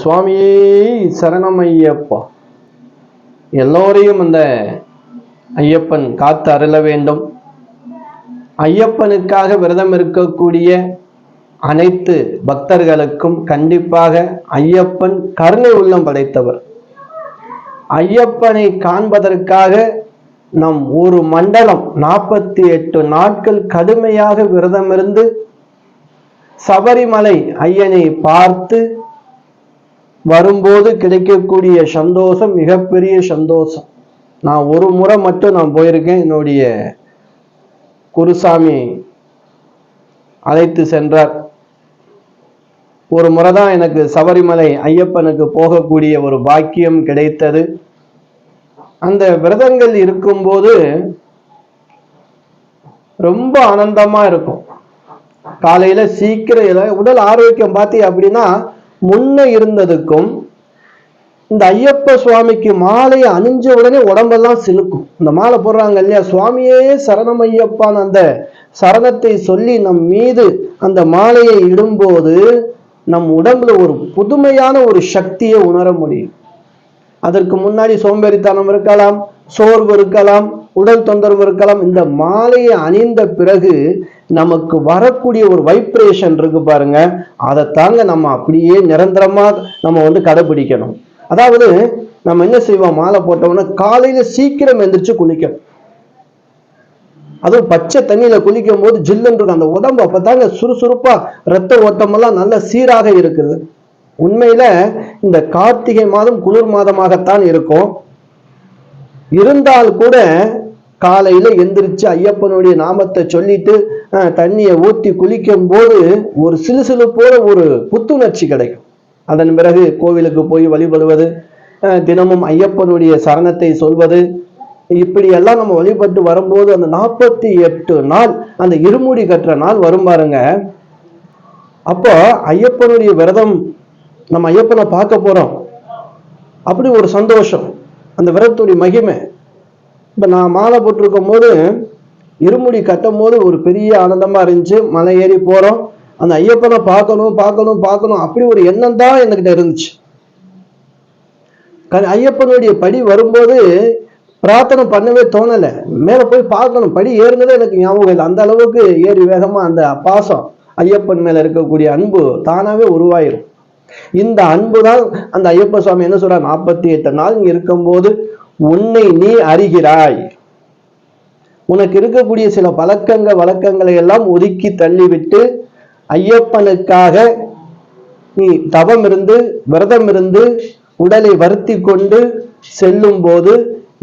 சுவாமியே சரணம் ஐயப்பா எல்லோரையும் அந்த ஐயப்பன் காத்து அருள வேண்டும். ஐயப்பனுக்காக விரதம் இருக்கக்கூடிய அனைத்து பக்தர்களுக்கும் கண்டிப்பாக ஐயப்பன் கருணை உள்ளம் படைத்தவர். ஐயப்பனை காண்பதற்காக நம் ஒரு மண்டலம் நாற்பத்தி எட்டு நாட்கள் கடுமையாக விரதமிருந்து சபரிமலை ஐயனை பார்த்து வரும்போது கிடைக்கக்கூடிய சந்தோஷம் மிகப்பெரிய சந்தோஷம். நான் ஒரு முறை மட்டும் நான் போயிருக்கேன். என்னுடைய குருசாமி அழைத்து சென்றார். ஒரு முறை தான் எனக்கு சபரிமலை ஐயப்பனுக்கு போகக்கூடிய ஒரு பாக்கியம் கிடைத்தது. அந்த விரதங்கள் இருக்கும்போது ரொம்ப ஆனந்தமா இருக்கும். காலையில சீக்கிரம் உடல் ஆரோக்கியம் பார்த்தி அப்படின்னா முன்ன இருந்ததுக்கும் இந்த ஐயப்ப சுவாமிக்கு மாலையை அணிஞ்ச உடனே உடம்பெல்லாம் சிலுக்கும். இந்த மாலை போடுறாங்க இல்லையா? சுவாமியே சரணம் ஐயப்பான் அந்த சரணத்தை சொல்லி நம் மீது அந்த மாலையை இடும்போது நம் உடம்புல ஒரு புதுமையான ஒரு சக்தியை உணர முடியும். அதற்கு முன்னாடி சோம்பேறித்தனம் இருக்கலாம் சோர்வு இருக்கலாம் உடல் தொந்தரவு இருக்கலாம். இந்த மாலையை அணிந்த பிறகு நமக்கு வரக்கூடிய ஒரு வைப்ரேஷன் இருக்கு பாருங்க. அதை தாங்க நம்ம அப்படியே நிரந்தரமா நம்ம வந்து கடைபிடிக்கணும். அதாவது நம்ம என்ன செய்வோம்? மாலை போட்டோம்னா காலையில சீக்கிரம் எந்திரிச்சு குளிக்கணும். அதுவும் பச்சை தண்ணியில குளிக்கும் போது ஜில்லுன்னு இருக்கும். அந்த உடம்பு அப்பதாங்க சுறுசுறுப்பா ரத்த ஓட்டமெல்லாம் நல்ல சீராக இருக்குது. உண்மையில இந்த கார்த்திகை மாதம் குளிர் மாதமாகத்தான் இருக்கும். இருந்தால் கூட காலையில் எந்திரிச்சு ஐயப்பனுடைய நாமத்தை சொல்லிட்டு தண்ணியை ஊற்றி குளிக்கும் போது ஒரு சிலுசிலுப்போட ஒரு புத்துணர்ச்சி கிடைக்கும். அதன் பிறகு கோவிலுக்கு போய் வழிபடுவது தினமும் ஐயப்பனுடைய சரணத்தை சொல்வது இப்படியெல்லாம் நம்ம வழிபட்டு வரும்போது அந்த நாற்பத்தி எட்டு நாள் அந்த இருமுடி கட்டுற நாள் வரும் பாருங்க. அப்போ ஐயப்பனுடைய விரதம் நம்ம ஐயப்பனை பார்க்க போகிறோம் அப்படி ஒரு சந்தோஷம். அந்த விரதத்துடைய மகிமை. இப்போ நான் மாலை போட்டிருக்கும் போது இருமுடி கட்டும் போது ஒரு பெரிய ஆனந்தமாக இருந்துச்சு. மலை ஏறி போகிறோம் அந்த ஐயப்பனை பார்க்கணும் பார்க்கணும் பார்க்கணும். அப்படி ஒரு எண்ணம் தான் என்கிட்ட இருந்துச்சு. க- ஐயப்பனுடைய படி வரும்போது பிரார்த்தனை பண்ணவே தோணலை. மேலே போய் பார்க்கணும். படி ஏறினதே எனக்கு ஞாபகம் இல்லை. அந்த அளவுக்கு ஏறி வேகமாக அந்த பாசம் ஐயப்பன் மேலே இருக்கக்கூடிய அன்பு தானாகவே உருவாயிரும். இந்த அன்பு தான் அந்த ஐயப்ப சுவாமி என்ன சொல்றார்? நாற்பத்தி எட்டு நாள் இங்க இருக்கும்போது உன்னை நீ அறிகிறாய். உனக்கு இருக்கக்கூடிய சில பழக்கங்க வழக்கங்களை எல்லாம் ஒதுக்கி தள்ளிவிட்டு ஐயப்பனுக்காக நீ தவம் இருந்து விரதம் இருந்து உடலை வருத்தி கொண்டு செல்லும் போது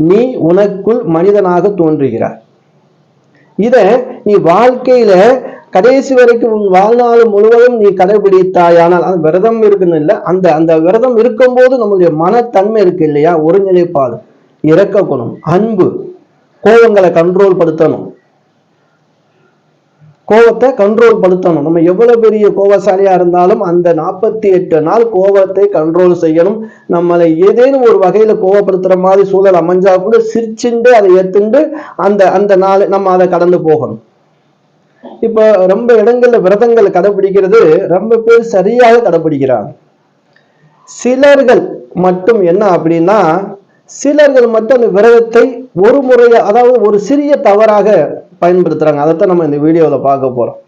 நீ உனக்குள் மனிதனாக தோன்றுகிறாய். இத நீ வாழ்க்கையில கடைசி வரைக்கும் உன் வாழ்நாள் முழுவதும் நீ கடைபிடித்தாயானால் அது விரதம் இருக்குன்னு இல்லை. அந்த அந்த விரதம் இருக்கும்போது நம்மளுடைய மனத்தன்மை இருக்கு இல்லையா? ஒருங்கிணைப்பாடு இறக்க குணம் அன்பு கோபங்களை கண்ட்ரோல் படுத்தணும். கோபத்தை கண்ட்ரோல் படுத்தணும். நம்ம எவ்வளவு பெரிய கோபசாலியா இருந்தாலும் அந்த நாற்பத்தி எட்டு நாள் கோபத்தை கண்ட்ரோல் செய்யணும். நம்மளை ஏதேனும் ஒரு வகையில கோபப்படுத்துற மாதிரி சூழல் அமைஞ்சா கூட சிரிச்சுண்டு அதை ஏத்துண்டு அந்த அந்த நாள் நம்ம அதை கடந்து போகணும். இப்ப ரொம்ப இடங்கள்ல விரதங்கள் கடைபிடிக்கிறது ரொம்ப பேர் சரியாக கடைபிடிக்கிறாங்க. சிலர்கள் மட்டும் என்ன அப்படின்னா சிலர்கள் மட்டும் அந்த விரதத்தை ஒரு முறைய அதாவது ஒரு சிறிய தவறாக பயன்படுத்துறாங்க. அதைத்தான் நம்ம இந்த வீடியோவில் பார்க்க போறோம்.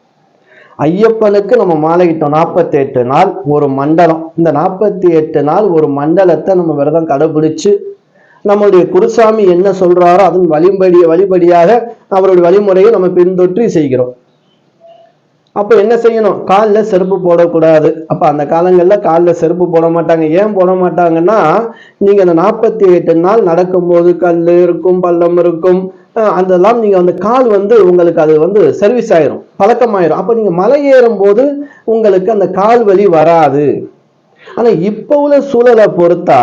ஐயப்பனுக்கு நம்ம மாலையிட்டோம் நாற்பத்தி எட்டு நாள் ஒரு மண்டலம். இந்த நாற்பத்தி எட்டு நாள் ஒரு மண்டலத்தை நம்ம விரதம் கடைபிடிச்சு நம்மளுடைய குருசாமி என்ன சொல்றாரோ அதன் வழிபடிய வழிபடியாக அவருடைய வழிமுறையை நம்ம பின்தொற்றி செய்கிறோம். அப்போ என்ன செய்யணும்? காலில் செருப்பு போடக்கூடாது. அப்போ அந்த காலங்களில் காலில் செருப்பு போட மாட்டாங்க. ஏன் போட மாட்டாங்கன்னா நீங்கள் அந்த நாற்பத்தி எட்டு நாள் நடக்கும்போது கல் இருக்கும் பள்ளம் இருக்கும் அதெல்லாம் நீங்கள் அந்த கால் வந்து உங்களுக்கு அது வந்து சர்வீஸ் ஆயிரும். பழக்கமாயிரும். அப்போ நீங்கள் மலை ஏறும் போது உங்களுக்கு அந்த கால் வலி வராது. ஆனால் இப்போ உள்ள சூழலை பொறுத்தா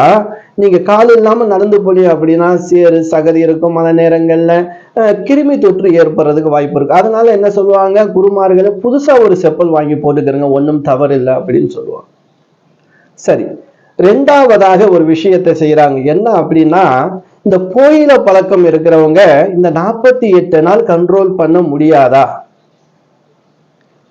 நீங்கள் கால் இல்லாமல் நடந்து போனீங்க அப்படின்னா சேறு சகதி இருக்கும். மழை நேரங்களில் கிருமி தொற்று ஏற்படுறதுக்கு வாய்ப்பு இருக்கு. அதனால என்ன சொல்லுவாங்க? குருமார்களை புதுசா ஒரு செப்பல் வாங்கி போட்டுக்கிறங்க. ஒன்றும் தவறு இல்லை அப்படின்னு சொல்லுவாங்க. சரி. ரெண்டாவதாக ஒரு விஷயத்தை செய்யறாங்க என்ன அப்படின்னா இந்த கோயில பழக்கம் இருக்கிறவங்க இந்த நாற்பத்தி எட்டு நாள் கண்ட்ரோல் பண்ண முடியாதா?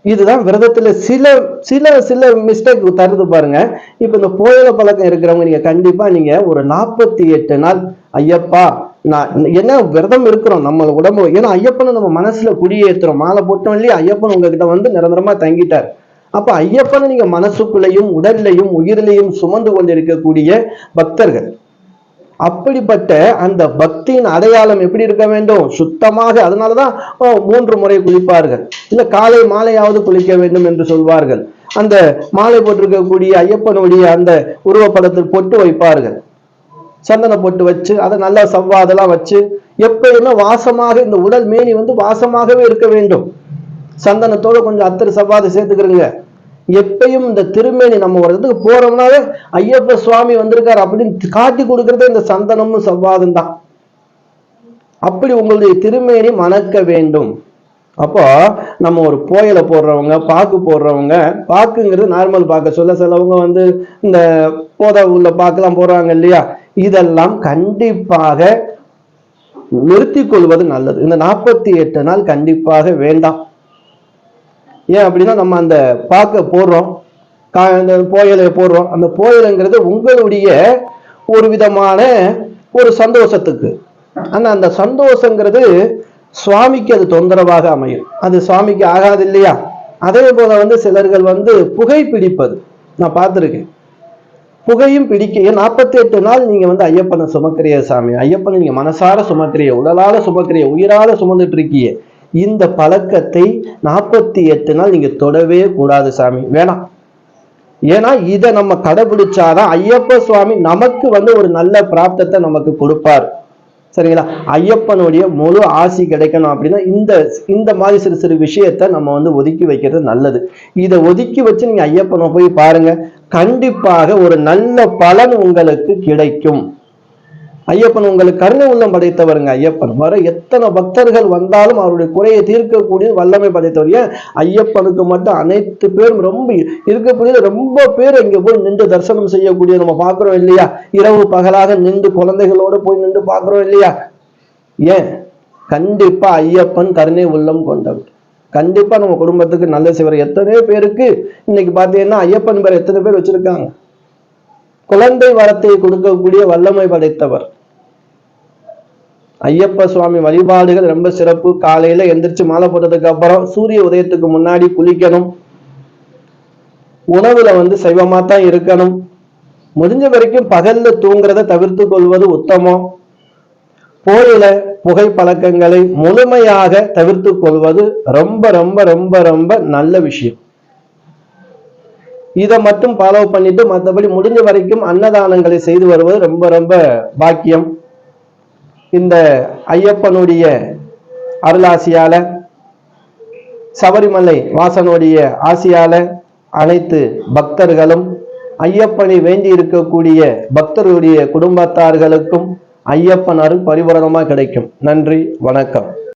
இதுதான் விரதத்துல சில சில சில மிஸ்டேக் தருது பாருங்க. இப்ப இந்த போயில பழக்கம் இருக்கிறவங்க நீங்க கண்டிப்பா நீங்க ஒரு நாற்பத்தி எட்டு நாள் ஐயப்பா நான் என்ன விரதம் இருக்கிறோம் நம்ம உடம்பு ஏன்னா ஐயப்பனை நம்ம மனசுல குடியேற்றுறோம் மாலை போட்டோம் இல்லையா? ஐயப்பன் உங்ககிட்ட வந்து நிரந்தரமா தங்கிட்டார். அப்ப ஐயப்பனை நீங்க மனசுக்குள்ளேயும் உடல்லையும் உயிரிலையும் சுமந்து கொண்டிருக்கக்கூடிய பக்தர்கள். அப்படிப்பட்ட அந்த பக்தியின் அடையாளம் எப்படி இருக்க வேண்டும்? சுத்தமாக அதனாலதான் ஓ, மூன்று முறை குளிப்பார்கள். இல்ல காலை மாலையாவது குளிக்க வேண்டும் என்று சொல்வார்கள். அந்த மாலை போட்டிருக்கக்கூடிய ஐயப்பனுடைய அந்த உருவப்படத்தில் பொட்டு வைப்பார்கள். சந்தன பொட்டு வச்சு அதை நல்லா சவ்வாதெல்லாம் வச்சு எப்பயுமே வாசமாக இந்த உடல் மேனி வந்து வாசமாகவே இருக்க வேண்டும். சந்தனத்தோட கொஞ்சம் அத்தர் சவ்வாது சேர்த்துக்கிறீங்க. எப்பயும் இந்த திருமேனி நம்ம ஒரு இடத்துக்கு போறோம்னாவே ஐயப்ப சுவாமி வந்திருக்காரு அப்படின்னு காட்டி கொடுக்கறதே இந்த சந்தனமும் சவ்வாதும் தான். அப்படி உங்களுடைய திருமேனி மணக்க வேண்டும். அப்போ நம்ம ஒரு போயலை போடுறவங்க பாக்கு போடுறவங்க பாக்குங்கிறது நார்மல் பாக்க. சொல்ல சிலவங்க வந்து இந்த போத உள்ள பாக்கெல்லாம் போடுறாங்க இல்லையா? இதெல்லாம் கண்டிப்பாக நிறுத்தி கொள்வது நல்லது. இந்த நாற்பத்தி எட்டு நாள் கண்டிப்பாக வேண்டாம். ஏன் அப்படின்னா நம்ம அந்த பாக்க போடுறோம். கா- அந்த போயலை போடுறோம். அந்த போயலைங்கிறது உங்களுடைய ஒரு விதமான ஒரு சந்தோஷத்துக்கு. ஆனா அந்த சந்தோஷங்கிறது சுவாமிக்கு அது தொந்தரவாக அமையும். அது சுவாமிக்கு ஆகாது இல்லையா? அதே போல வந்து சிலர்கள் வந்து புகை பிடிப்பது. நான் பார்த்துருக்கேன். புகையும் பிடிக்க நாற்பத்தி எட்டு நாள் நீங்க வந்து ஐயப்பனை சுமக்கிறிய சாமி. ஐயப்பனை நீங்க மனசார சுமக்கிறிய உடலால சுமக்கிறிய உயிரால சுமந்துட்டு இருக்கிய. இந்த பழக்கத்தை நாற்பத்தி எட்டு நாள் நீங்க தொடவே கூடாது சாமி. வேணாம். ஏன்னா இதை நம்ம கடைபிடிச்சாதான் ஐயப்ப சுவாமி நமக்கு வந்து ஒரு நல்ல பிராப்தத்தை நமக்கு கொடுப்பார். சரிங்களா? ஐயப்பனுடைய முழு ஆசி கிடைக்கணும் அப்படின்னா இந்த இந்த மாதிரி சிறு சிறு விஷயத்த நம்ம வந்து ஒதுக்கி வைக்கிறது நல்லது. இதை ஒதுக்கி வச்சு நீங்க ஐயப்பனை போய் பாருங்க. கண்டிப்பாக ஒரு நல்ல பலன் உங்களுக்கு கிடைக்கும். ஐயப்பன் உங்களுக்கு கருணை உள்ளம் படைத்தவருங்க ஐயப்பன். வர எத்தனை பக்தர்கள் வந்தாலும் அவருடைய குறையை தீர்க்கக்கூடிய வல்லமை படைத்தவர். ஏன்? ஐயப்பனுக்கு மட்டும் அனைத்து பேரும் ரொம்ப இருக்கக்கூடிய ரொம்ப பேர் இங்கே போய் நின்று தரிசனம் செய்யக்கூடிய நம்ம பார்க்குறோம் இல்லையா? இரவு பகலாக நின்று குழந்தைகளோடு போய் நின்று பார்க்குறோம் இல்லையா? ஏன்? கண்டிப்பா ஐயப்பன் கருணை உள்ளம் கொண்டவர். கண்டிப்பா நம்ம குடும்பத்துக்கு நல்ல செய்வார். எத்தனையோ பேருக்கு இன்னைக்கு பார்த்தீங்கன்னா ஐயப்பன் பேர் எத்தனை பேர் வச்சிருக்காங்க? குழந்தை வரத்தை கொடுக்கக்கூடிய வல்லமை படைத்தவர். ஐயப்ப சுவாமி வழிபாடுகள் ரொம்ப சிறப்பு. காலையில எந்திரிச்சு மாலை போட்டதுக்கு அப்புறம் சூரிய உதயத்துக்கு முன்னாடி குளிக்கணும். உணவுல வந்து சைவமா தான் இருக்கணும். முடிஞ்ச வரைக்கும் பகல்ல தூங்குறத தவிர்த்து கொள்வது உத்தமம். போயில புகை பழக்கங்களை முழுமையாக தவிர்த்து கொள்வது ரொம்ப ரொம்ப ரொம்ப ரொம்ப நல்ல விஷயம். இதை மட்டும் ஃபாலோ பண்ணிட்டு மற்றபடி முடிஞ்ச வரைக்கும் அன்னதானங்களை செய்து வருவது ரொம்ப ரொம்ப பாக்கியம். இந்த ஐயப்பனுடைய அருளாசியால சபரிமலை வாசனுடைய ஆசியால அனைத்து பக்தர்களும் ஐயப்பனை வேண்டி இருக்கக்கூடிய பக்தர்களுடைய குடும்பத்தார்களுக்கும் ஐயப்பனாருக்கு அருள் பரிபூரணமாக கிடைக்கும். நன்றி வணக்கம்.